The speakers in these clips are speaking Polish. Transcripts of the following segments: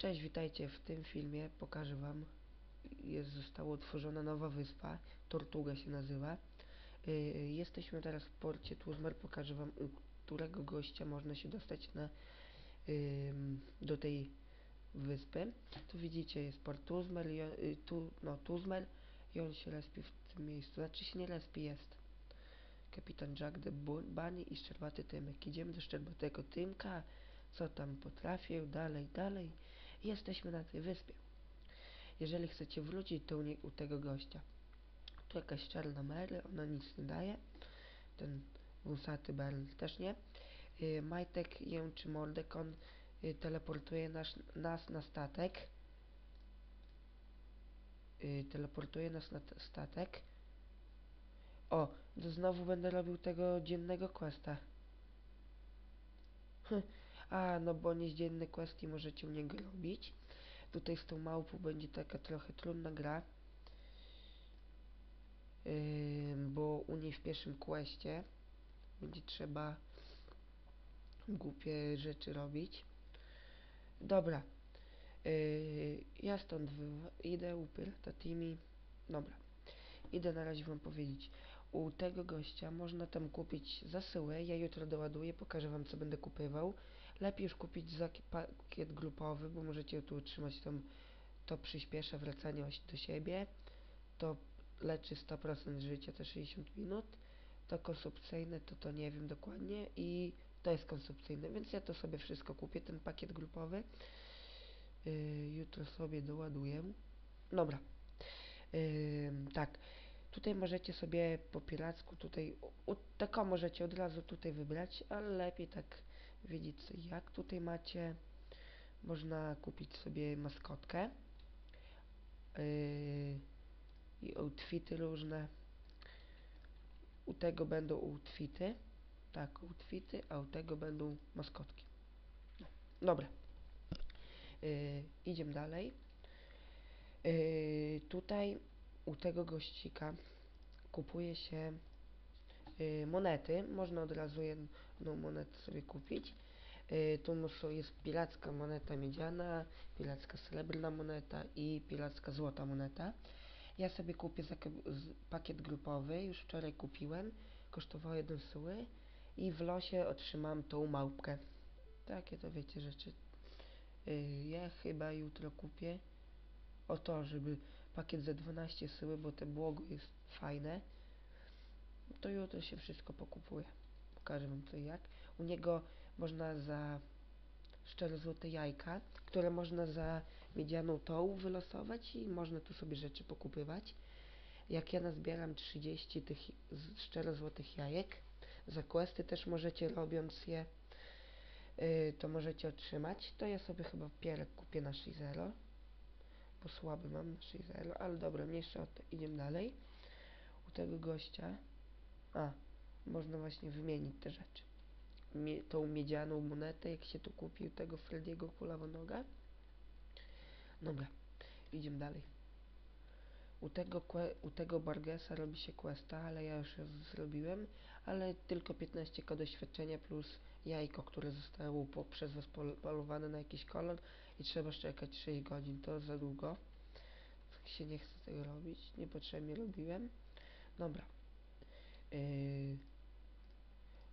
Cześć, witajcie. W tym filmie pokażę wam, jest, została utworzona nowa wyspa, Tortuga się nazywa. Yy, jesteśmy teraz w porcie Tuzmer, pokażę wam, u którego gościa można się dostać na, yy, do tej wyspy. Tu widzicie, jest port Tuzmer, i, on- y, tu, no, Tuzmer i on się respi w tym miejscu. Znaczy się nie respi, jest. Kapitan Jack the Bu- Bunny i Szczerbaty Tymek. Idziemy do Szczerbatego Tymka, co tam potrafił, dalej, dalej. Jesteśmy na tej wyspie. Jeżeli chcecie wrócić, to u, tego gościa. Tu jakaś czarna Mary, ona nic nie daje. Ten wąsaty Berl też nie. Yy, Majtek Jęczy Mordek, on y, teleportuje nas, nas na statek. Y, teleportuje nas na statek. O, to znowu będę robił tego dziennego questa. A, no bo nie dzienny quest i możecie u niego robić. Tutaj z tą małpą będzie taka trochę trudna gra. Ym, bo u niej w pierwszym questie będzie trzeba głupie rzeczy robić. Dobra. Yy, ja stąd idę u Pirata Timi. Dobra. Idę na razie wam powiedzieć. U tego gościa można tam kupić zasyłę. Ja jutro doładuję, pokażę wam co będę kupywał. Lepiej już kupić zaki- pakiet grupowy, bo możecie tu utrzymać tam. To przyspiesza wracanie do siebie. To leczy 100% życia, te 60 minut. To konsumpcyjne, to to nie wiem dokładnie. I to jest konsumpcyjne, więc ja to sobie wszystko kupię, ten pakiet grupowy. Yy, jutro sobie doładuję. Dobra. Ym, tak. Tutaj możecie sobie po piracku tutaj, u, możecie od razu tutaj wybrać, ale lepiej tak wiedzieć jak. Tutaj macie, można kupić sobie maskotkę yy, i outfity różne. U tego będą outfity, tak, outfity, a u tego będą maskotki. Dobra. Yy, idziemy dalej. Yy, tutaj u tego gościka kupuje się monety. Można od razu jedną monetę sobie kupić. Yy, tu jest piracka moneta miedziana, piracka srebrna moneta i piracka złota moneta. Ja sobie kupię pakiet grupowy, już wczoraj kupiłem. Kosztowało jeden syły i w losie otrzymam tą małpkę. Takie to wiecie rzeczy. Yy, ja chyba jutro kupię o to, żeby pakiet za 12 syły, bo te błogo jest fajne, to jutro się wszystko pokupuje. Pokażę wam i jak. U niego można za szczere złote jajka, które można za miedzianą tą wylosować i można tu sobie rzeczy pokupywać. Jak ja nazbieram 30 tych z- szczero złotych jajek, za questy też możecie robiąc je, yy, to możecie otrzymać. To ja sobie chyba pierek kupię na 6.0 bo słaby mam na 6.0, ale dobra, mniejsza o to. Idziemy dalej. U tego gościa, a, można właśnie wymienić te rzeczy. Mie tą miedzianą monetę, jak się tu kupi u tego Frediego kulawonoga. Dobra, idziemy dalej. U tego, u tego Bargesa robi się questa, ale ja już zrobiłem, ale tylko 15k doświadczenia plus jajko, które zostało przez was pol- polowane na jakiś kolor i trzeba czekać 6 godzin, to za długo. Tak się nie chce tego robić, niepotrzebnie robiłem. Dobra. Yy,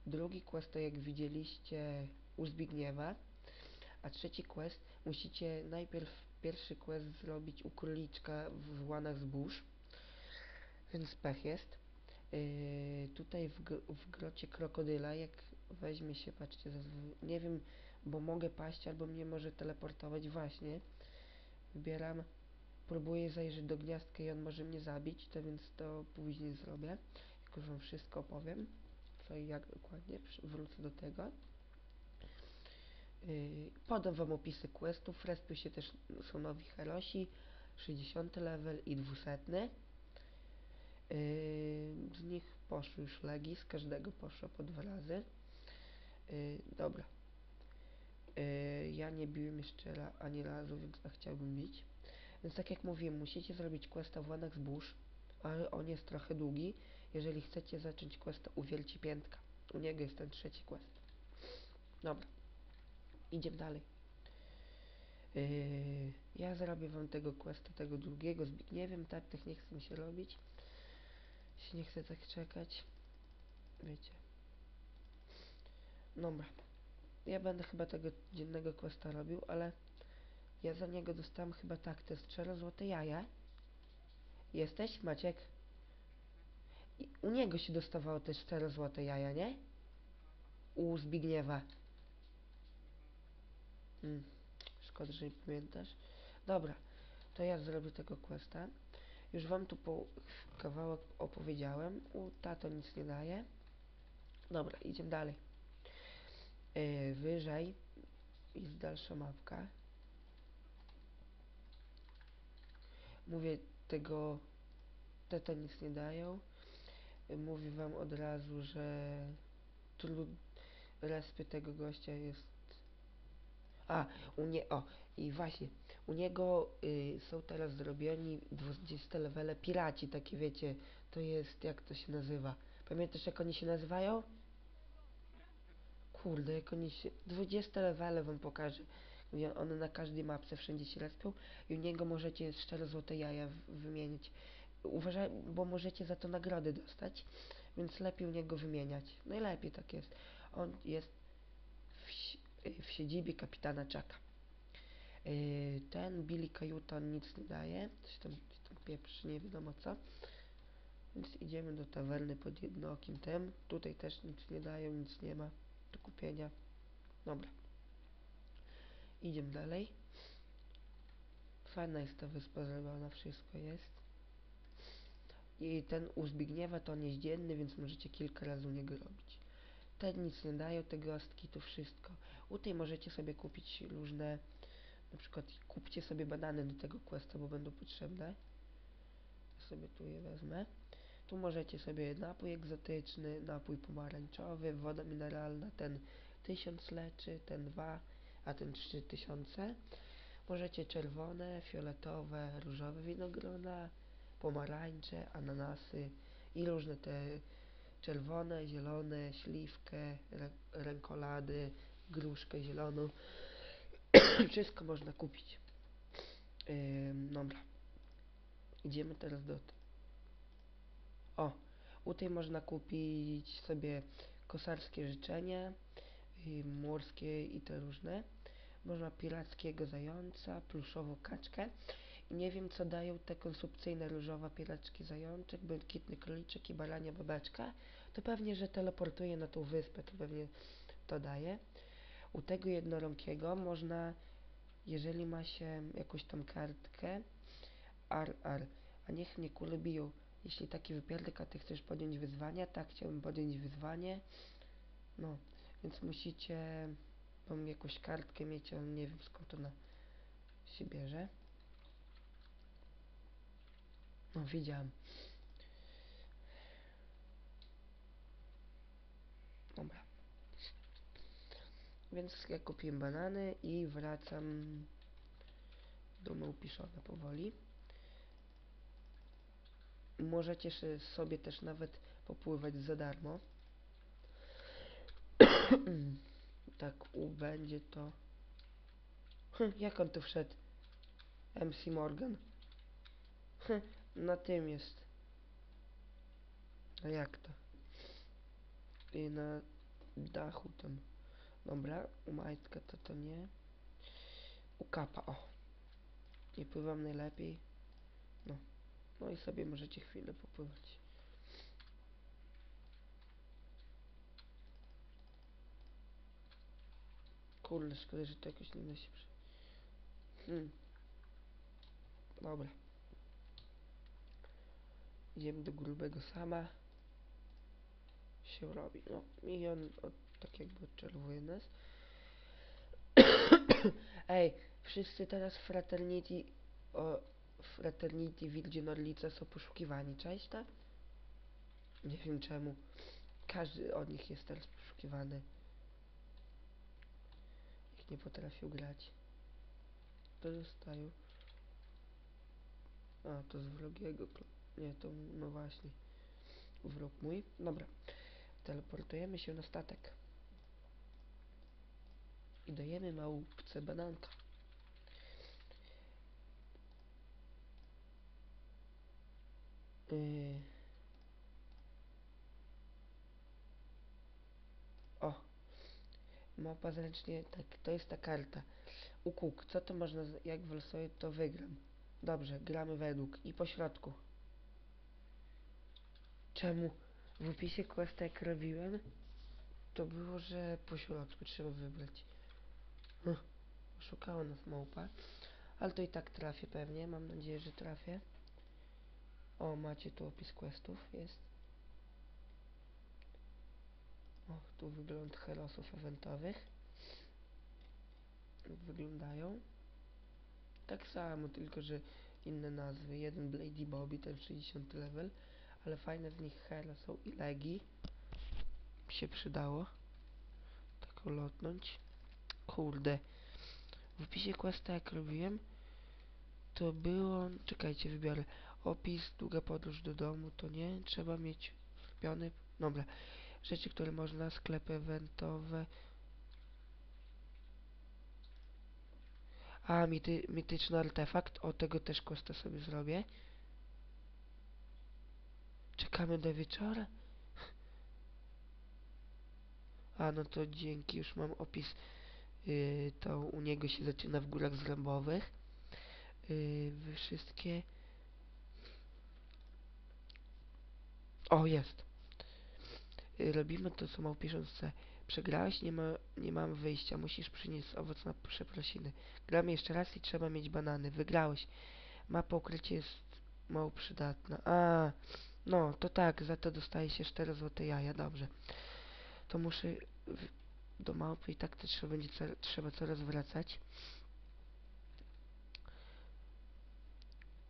drugi quest to jak widzieliście u Zbigniewa, a trzeci quest musicie najpierw pierwszy quest zrobić u króliczka w łanach zbóż, więc pech jest. Yy, tutaj w, w grocie krokodyla, jak weźmie się, patrzcie, nie wiem, bo mogę paść albo mnie może teleportować właśnie. Wybieram, próbuję zajrzeć do gniazdka i on może mnie zabić, to więc to później zrobię. Wam wszystko opowiem, co i jak dokładnie, wrócę do tego. Yy, podam wam opisy questów, respią się też są nowi herosi, 60 level i 200. Yy, z nich poszły już legi, z każdego poszło po dwa razy. Yy, dobra. Ja nie biłem jeszcze ani razu, więc a chciałbym bić. Więc tak jak mówiłem, musicie zrobić questa w łanach zbóż, ale on jest trochę długi. Jeżeli chcecie zacząć questa u Wielci Piętka, u niego jest ten trzeci quest. Dobra. Idziemy dalej. Yy, ja zrobię wam tego questa, tego drugiego Zbigniewem, tak, tak nie chcę mi się robić. Się nie chcę tak czekać. Wiecie. Dobra. Ja będę chyba tego dziennego questa robił, ale ja za niego dostałem chyba tak, te cztery złote jaja. Jesteś, Maciek? I u niego się dostawało te cztery złote jaja, nie? U Zbigniewa. Hmm. Szkoda, że nie pamiętasz. Dobra, to ja zrobię tego questa. Już wam tu po kawałek opowiedziałem. U tato nic nie daje. Dobra, idziemy dalej. Yy, wyżej jest dalsza mapka. Mówię tego te nic nie dają. Mówię wam od razu, że trud respy tego gościa jest a, u nie, o, i właśnie, u niego y, są teraz zrobieni 20 levele piraci, takie wiecie, to jest, jak to się nazywa? Pamiętasz jak oni się nazywają? Kurde, jak oni się, 20 levele wam pokażę, one na każdej mapce wszędzie się respią i u niego możecie szczere złote jaja wymienić. Uważaj, bo możecie za to nagrody dostać, więc lepiej u niego wymieniać. Najlepiej tak jest. On jest w, y, w siedzibie kapitana Chucka. Yy, Ten Billy Kajuton nic nie daje, coś tam, coś tam pieprzy, nie wiadomo co. Więc idziemy do tawerny pod jednookim tem. Tutaj też nic nie dają, nic nie ma do kupienia. Dobra. Idziemy dalej. Fajna jest ta wyspa zrobiona, wszystko jest. I ten u Zbigniewa to on jest dzienny, więc możecie kilka razy u niego robić. Te nic nie dają, te gostki, to wszystko. U tej możecie sobie kupić różne, na przykład kupcie sobie banany do tego questa, bo będą potrzebne. Ja sobie tu je wezmę. Tu możecie sobie napój egzotyczny, napój pomarańczowy, woda mineralna, ten 1000 leczy, ten 2, a ten 3000. Możecie czerwone, fioletowe, różowe winogrona, pomarańcze, ananasy i różne te czerwone, zielone, śliwkę, rę- rękolady, gruszkę zieloną. Wszystko można kupić. Ym, dobra. Idziemy teraz do... O, u tej można kupić sobie kosarskie życzenie, morskie i te różne. Można pirackiego zająca, pluszową kaczkę. Nie wiem co dają te konsumpcyjne różowa piracki zajączek, błękitny króliczek i barania babeczka. To pewnie, że teleportuje na tą wyspę, to pewnie to daje. U tego jednorąkiego można, jeżeli ma się jakąś tam kartkę, ar, ar, a niech mnie kule. Jeśli taki wypierdek, a ty chcesz podjąć wyzwania, tak, chciałbym podjąć wyzwanie. No, więc musicie mam jakąś kartkę mieć, ale nie wiem skąd ona się bierze. No, widziałem. Dobra. Więc ja kupiłem banany i wracam do Małpiszowa powoli. Możecie sobie też nawet popływać za darmo. tak, u będzie to... Hm, jak on tu wszedł? MC Morgan. Na tym jest. A jak to? I na dachu tam. Dobra, u Majtka to to nie. U Kapa, o. Nie pływam najlepiej. No. No i sobie możecie chwilę popływać. Kurde, szkoda, że to jakoś nie da się przy... Hmm. Dobra. Idziemy do grubego sama. Się robi. No i on od, tak jakby odczerwuje nas. Ej, wszyscy teraz Fraternity o Fraternity Wildzie Norlice są poszukiwani. Cześć, tak? Nie wiem czemu. Każdy od nich jest teraz poszukiwany. Jak nie potrafią grać. To dostają. A, to z wrogiego. kl- nie, to no właśnie. Wróg mój. Dobra. Teleportujemy się na statek. I dajemy małpce bananka. Yy. O. Mapa zręcznie, tak, to jest ta karta. Ukuk, co to można, jak wylosuję, to wygram. Dobrze, gramy według i po środku. Czemu? W opisie questa jak robiłem, to było, że po środku trzeba wybrać. Hm. Szukała nas małpa. Ale to i tak trafię pewnie, mam nadzieję, że trafię. O, macie tu opis questów, jest. O, tu wygląd herosów eventowych. Jak wyglądają. Tak samo, tylko że inne nazwy. Jeden Blady Bobby, ten 60 level. Ale fajne z nich hero są i legi. Mi się przydało. Tak ulotnąć. Kurde. W opisie questa jak robiłem, to było... Czekajcie, wybiorę. Opis, długa podróż do domu, to nie. Trzeba mieć zrobiony... Dobra. Rzeczy, które można, sklepy eventowe. A, mity, mityczny artefakt. O, tego też questa sobie zrobię. Czekamy do wieczora. A, no to dzięki, już mam opis. Yy, to u niego się zaczyna w górach zrębowych. Yy, wszystkie... O, jest. Yy, robimy to, co małpisząc chce. Przegrałeś, nie, ma, nie mam wyjścia. Musisz przynieść owoc na przeprosiny. Gramy jeszcze raz i trzeba mieć banany. Wygrałeś. Mapa ukrycie jest mało przydatna. A, no, to tak, za to dostaje się 4 złote jaja, dobrze. To muszę do małpy i tak to trzeba będzie co, trzeba coraz wracać.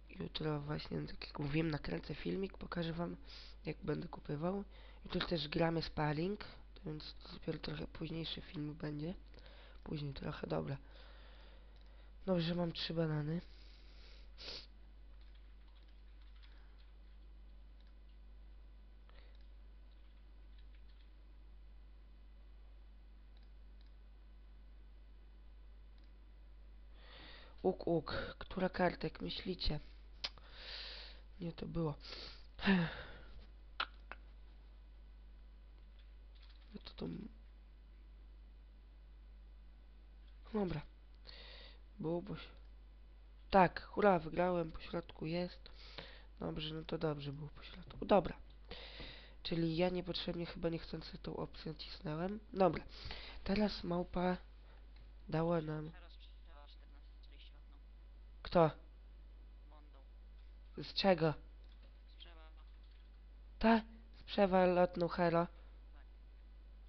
Jutro właśnie, tak jak mówiłem, nakręcę filmik, pokażę wam jak będę kupywał. Jutro też gramy sparring, więc dopiero trochę późniejszy film będzie. Później trochę, dobra. Dobrze, mam trzy banany. Łuk, łuk. Która karta, jak myślicie? Nie, to było. No to to... Dobra. Było, bo... się- Tak, hurra, wygrałem, po środku jest. Dobrze, no to dobrze było po środku. Dobra. Czyli ja niepotrzebnie chyba niechcący tą opcję nacisnąłem. Dobra. Teraz małpa dała nam... Kto? Z czego? Ta? Z przewalotną hero.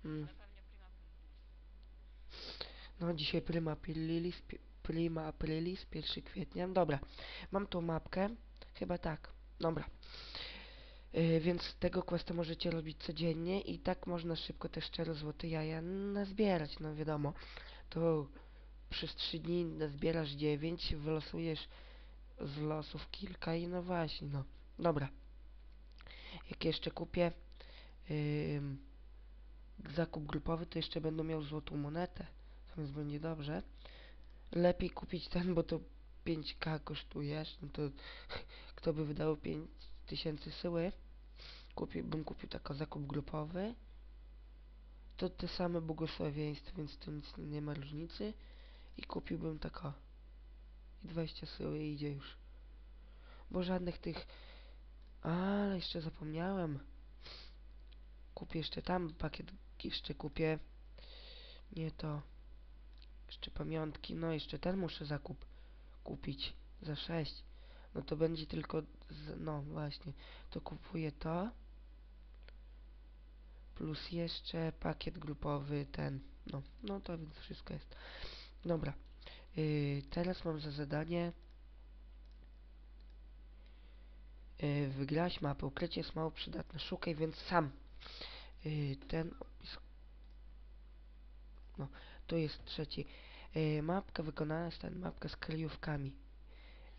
Mm. plus. No dzisiaj prima aprilis, prima aprilis, 1 kwietnia. Dobra, mam tą mapkę. Chyba tak. Dobra. Yy, więc tego questa możecie robić codziennie i tak można szybko te szczere złote jaja nazbierać, no wiadomo. To przez 3 dni nazbierasz 9, wylosujesz z losów kilka i no właśnie, no. Dobra. Jak jeszcze kupię ym, zakup grupowy, to jeszcze będę miał złotą monetę, więc będzie dobrze. Lepiej kupić ten, bo to 5k kosztujesz, no to kto by wydał 5000 syły, kupi, bym kupił tako zakup grupowy, to te same błogosławieństwa, więc to nic nie ma różnicy i kupiłbym tako i 20 syły i idzie już. Bo żadnych tych, ale jeszcze zapomniałem. Kupię jeszcze tam pakiet, jeszcze kupię, nie to, jeszcze pamiątki, no jeszcze ten muszę zakup kupić za 6. No to będzie tylko, z, no właśnie, to kupuję to. Plus jeszcze pakiet grupowy ten, no, no to więc wszystko jest. Dobra, yy, teraz mam za zadanie yy, wygrać mapę. Ukrycie jest mało przydatne, szukaj więc sam. Yy, ten opis, no, to jest trzeci. Yy, mapka wykonana jest ten mapka z kryjówkami.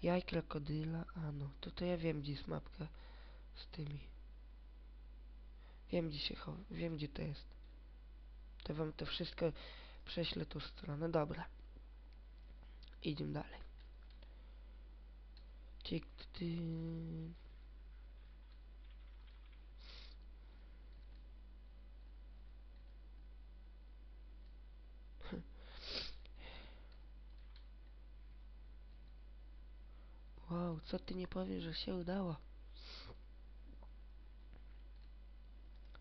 Jaj krokodyla, a no, to to ja wiem gdzie jest mapka z tymi. Wiem gdzie się chowa, wiem gdzie to jest. To wam to wszystko prześlę tą stronę, dobra. Idziemy dalej. Ciek ty... Wow, co ty nie powiesz, że się udało?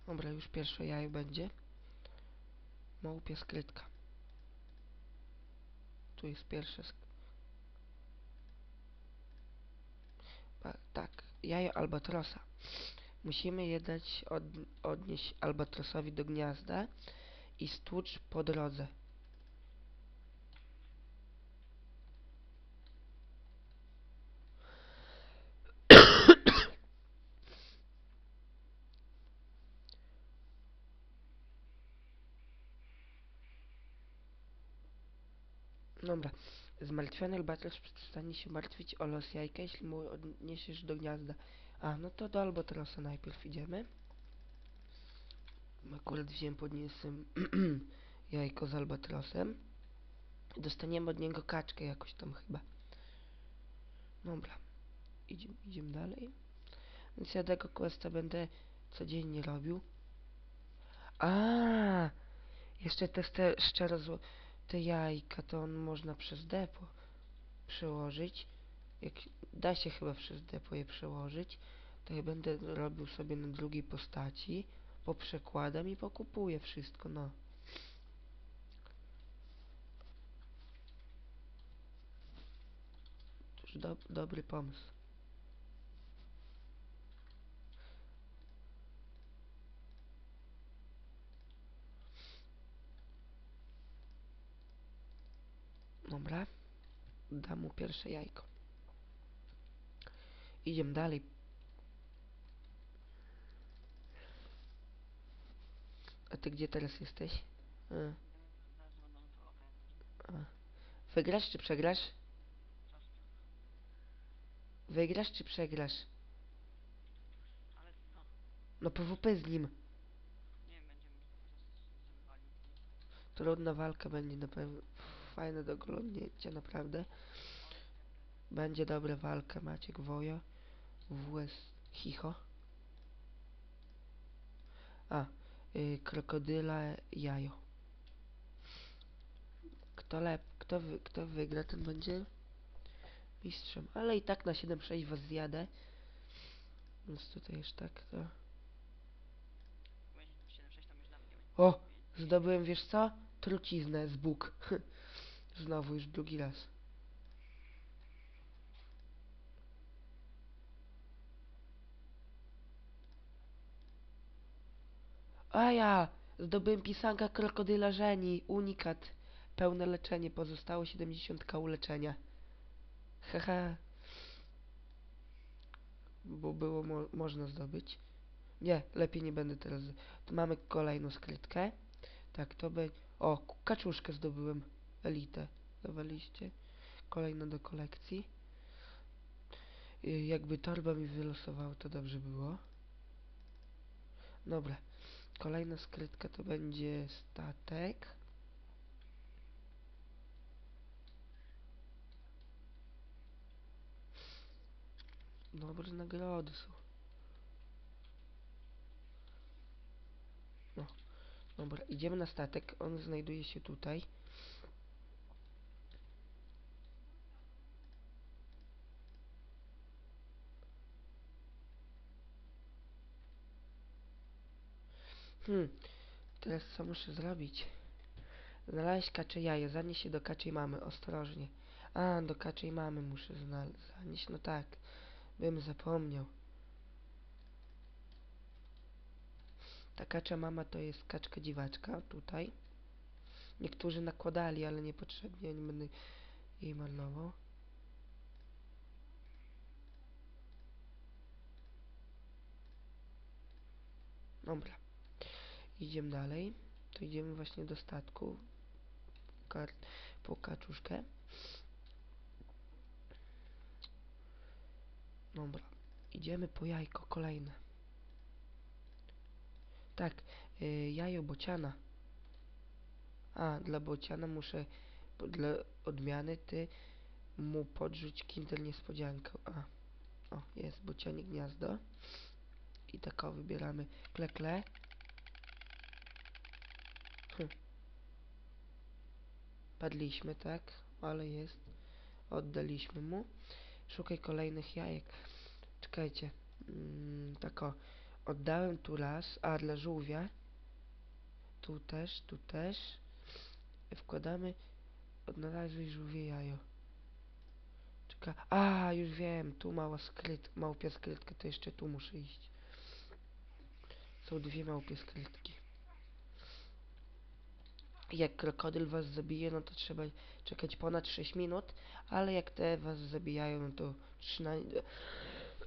Dobra, już pierwsze jaje będzie. Małpia skrytka. Tu jest pierwsze tak, jajo albatrosa. Musimy je dać od, odnieść albatrosowi do gniazda i stłucz po drodze. Dobra. Zmartwiony albatros przestanie się martwić o los jajka, jeśli mu odniesiesz do gniazda. A, no to do albatrosa najpierw idziemy. Akurat wziąłem, podniosłem jajko z albatrosem. Dostaniemy od niego kaczkę jakoś tam chyba. Dobra. Idziemy, idziemy dalej. Więc ja tego questa będę codziennie robił. A, Jeszcze te ste- szczero zło- te jajka to on można przez depo przełożyć. Jak da się chyba przez depo je przełożyć, to ja będę robił sobie na drugiej postaci, poprzekładam i pokupuję wszystko, no. To już do, dobry pomysł. Dobra. Dam mu pierwsze jajko. Idziemy dalej. A ty gdzie teraz jesteś? A. Wygrasz czy przegrasz? Wygrasz czy przegrasz? No PWP z nim. Trudna walka będzie na pewno. Fajne do oglądnięcia, naprawdę. Będzie dobra walka. Maciek Wojo. WS Chicho. A. Y, krokodyla Jajo. Kto lep, kto, wy, kto wygra, ten będzie mistrzem. Ale i tak na 7-6 was zjadę. Więc tutaj już tak to... Będzie 7-6 tam już dla mnie będzie. O! Zdobyłem, wiesz co? Truciznę z Bóg. Znowu już drugi raz. A ja! Zdobyłem pisanka krokodyla żeni. Unikat. Pełne leczenie. Pozostało 70 kału leczenia. Haha. Bo było mo można zdobyć. Nie, lepiej nie będę teraz. Tu mamy kolejną skrytkę. Tak, to będzie... O, kaczuszkę zdobyłem. Elitę. Dawaliście. Kolejna do kolekcji. Y, Jakby torba mi wylosowała, to dobrze było. Dobra. Kolejna skrytka to będzie statek. Dobre nagrody są. No. Dobra, idziemy na statek. On znajduje się tutaj. Hmm. Teraz co muszę zrobić? Znaleźć kacze jaje. Zanieść się do kaczej mamy. Ostrożnie. A, do kaczej mamy muszę. Zanieść. No tak. Bym zapomniał. Ta kacza mama to jest kaczka dziwaczka. Tutaj. Niektórzy nakładali, ale niepotrzebnie. Nie będę jej marnował. Dobra. Idziemy dalej. To idziemy właśnie do statku. Kar po kaczuszkę. Dobra. Idziemy po jajko kolejne. Tak. Y, jajo bociana. A, dla bociana muszę... Dla odmiany ty mu podrzuć kinder niespodziankę. A. O, jest bocianie gniazdo. I tako wybieramy kle kle. Hm. Padliśmy, tak? Ale jest. Oddaliśmy mu. szukaj kolejnych jajek. Czekajcie. Mm, tak o. Oddałem tu raz, a dla żółwia. Tu też, tu też. Wkładamy. Odnalazłeś żółwie jajo. Czeka. A, już wiem, tu mała skryt, małpia skrytka, to jeszcze tu muszę iść. Są dwie małpie skrytki. Jak krokodyl was zabije, no to trzeba czekać ponad 6 minut, ale jak te was zabijają, no to 13...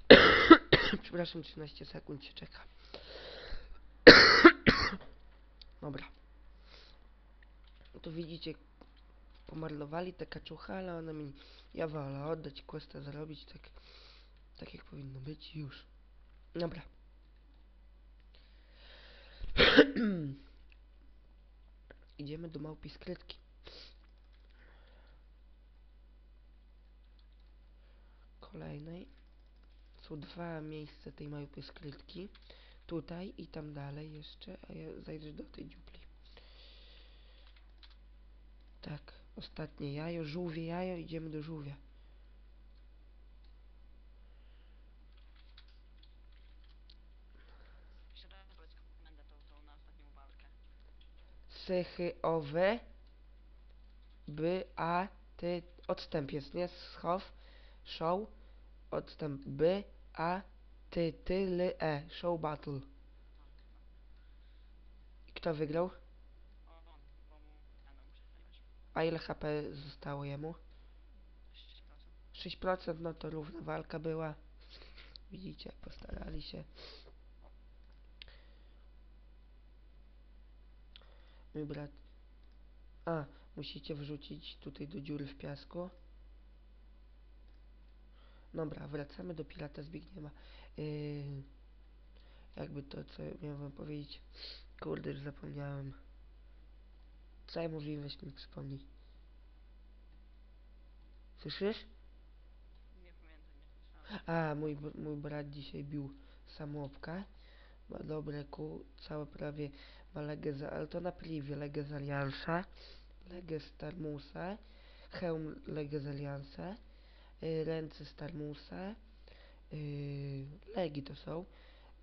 Przepraszam, 13 sekund się czeka. Dobra. To widzicie, pomarnowali te kaczuchy, ale one mi... Ja wolę oddać questa, zrobić tak, tak jak powinno być już. Dobra. Idziemy do małpi skrytki. Kolejnej. Są dwa miejsca tej małpy skrytki. Tutaj i tam dalej jeszcze, a ja zajdę do tej dziupli. Tak, ostatnie jajo, żółwie jajo, idziemy do żółwia. Jeszcze raz powiedz komendę tą, tą na ostatnią walkę. Sychy owe. By, a, ty, odstęp jest, nie? Schow, show, odstęp by, a, ty, ty, ly, e. Show battle. Kto wygrał? A ile HP zostało jemu? 6%. 6%, no to równa walka była. Widzicie, postarali się. Mój brat. A, musicie wrzucić tutaj do dziury w piasku. Dobra, wracamy do pirata Zbigniewa. Yy, jakby to, co miałem wam powiedzieć. Kurde, już zapomniałem. Co ja mówiłem, weź mi przypomnij. Słyszysz? Nie pamiętam, nie słyszałem. A, mój, mój brat dzisiaj bił samopka. Ma dobre ku, całe prawie ma legę za, ale to na pliwie, legę z Aliansa, legę z Tarmusa, hełm legę y, ręce z Tarmusa, y, legi to są,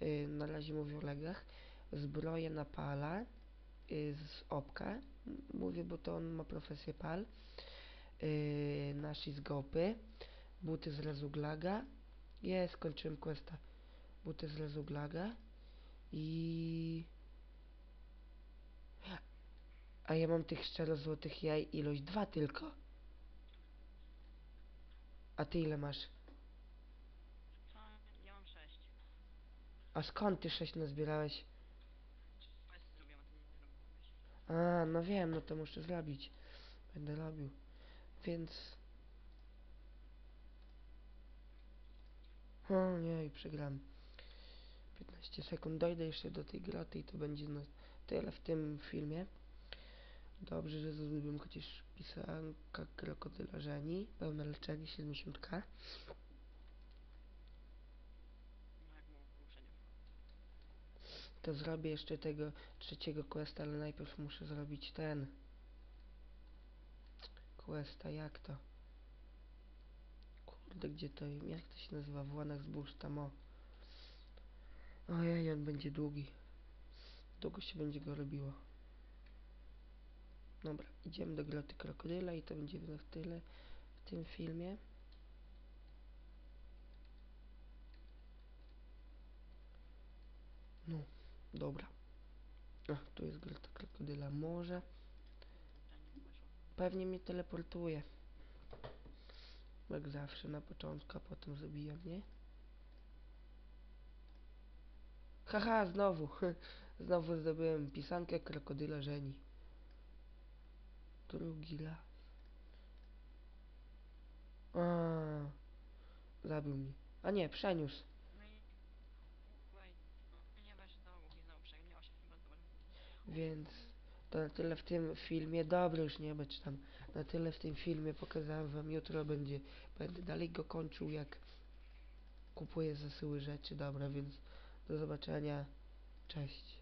y, na razie mówię o legach, zbroję na pala, y, z opka, mówię, bo to on ma profesję pal, y, nasi z gopy, buty z Rezuglaga, jest, skończyłem questa. Buty z Rezuglaga i... A ja mam tych szczero złotych jaj ilość dwa tylko. A ty ile masz? Co? Ja mam 6. A skąd ty sześć nazbierałeś? A no wiem, no to muszę zrobić. Będę robił. Więc... O nie, i przegram. 15 sekund. Dojdę jeszcze do tej groty i to będzie na tyle w tym filmie. Dobrze, że zrobiłem chociaż pisanka krokodyla żeni. Pełne leczenie 70k. No jak mu uprzednio. To zrobię jeszcze tego trzeciego questa, ale najpierw muszę zrobić ten. Questa, jak to? Kurde, gdzie to, jak to się nazywa? W łanach zbóż tam o. Ojej, on będzie długi. Długo się będzie go robiło. Dobra, idziemy do groty krokodyla i to będzie na tyle w tym filmie. No, dobra. A, tu jest grota krokodyla. Weszło. Pewnie mnie teleportuje. Jak zawsze na początku, a potem zabija mnie. Haha, znowu. Znowu zdobyłem pisankę krokodyla żeni. Drugi raz. A, zabił mnie. A nie, przeniósł. Więc to na tyle w tym filmie. Dobra, już nie być tam. Na tyle w tym filmie pokazałem wam. Jutro będzie, będę dalej go kończył, jak kupuję zasyły rzeczy. Dobra, więc do zobaczenia. Cześć.